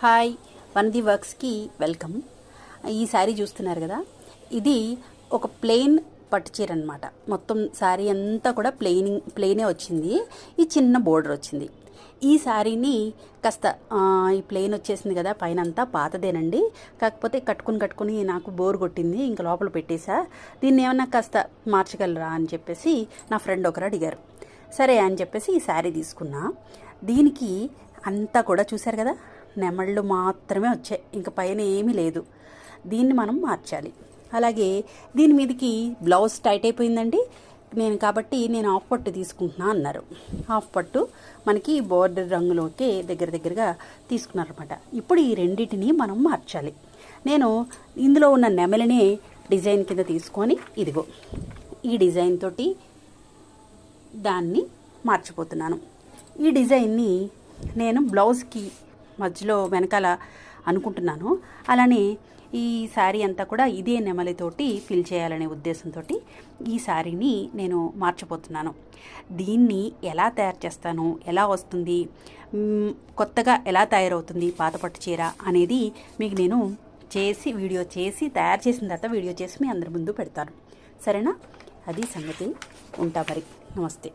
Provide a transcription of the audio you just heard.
Hi one the వర్క్స్కి welcome. ఈ శారీ చూస్తున్నారు కదా? ఇది ఒక ప్లెయిన్ పట్టు చీర అనమాట మొత్తం శారీ అంతా కూడా ప్లెయినింగ్ ప్లెయినే వచ్చింది. ఈ చిన్న బోర్డర్ వచ్చింది. ఈ శారీని కాస్త ఈ ప్లెయిన్ వచ్చేసింది కదా పైన అంతా పాతదేనండి. కాకపోతే కట్టుకుని కట్టుకుని నాకు బోర్ కొట్టింది ఇంకా లోపల పెట్టేశా దీన్ని ఏమన్నా కాస్త మార్చగలరా అని చెప్పేసి నా ఫ్రెండ్ ఒకరు అడిగారు. సరే అని చెప్పేసి ఈ శారీ తీసుకున్నా. దీనికి అంతా కూడా చూశారు కదా? నెమళ్ళు మాత్రమే వచ్చాయి. ఇంక పైన ఏమీ లేదు. దీన్ని మనం మార్చాలి. అలాగే దీని మీదకి బ్లౌజ్ టైట్ అయిపోయిందండి. నేను కాబట్టి నేను ఆఫ్ పట్టు తీసుకుంటున్నా అన్నారు. ఆఫ్ పట్టు మనకి బోర్డర్ రంగులోకి దగ్గర దగ్గరగా తీసుకున్నారనమాట ఇప్పుడు ఈ రెండింటిని మనం మార్చాలి. నేను ఇందులో ఉన్న నెమలిని డిజైన్ కింద తీసుకొని ఇదిగో ఈ డిజైన్ తోటి దాన్ని మార్చిపోతున్నాను. ఈ డిజైన్ని నేను బ్లౌజ్కి మధ్యలో వెనకాల అనుకుంటున్నాను. అలానే ఈ శారీ అంతా కూడా ఇదే నెమలితోటి ఫిల్ చేయాలనే ఉద్దేశంతో ఈ శారీని నేను మార్చబోతున్నాను. దీన్ని ఎలా తయారు చేస్తాను? ఎలా వస్తుంది? కొత్తగా ఎలా తయారవుతుంది? పాత పట్టు చీర అనేది మీకు నేను చేసి వీడియో చేసి తయారు చేసిన తర్వాత వీడియో చేసి మీ అందరి ముందు పెడతాను. సరేనా? అది సంగతి. ఉంటా మరి. నమస్తే.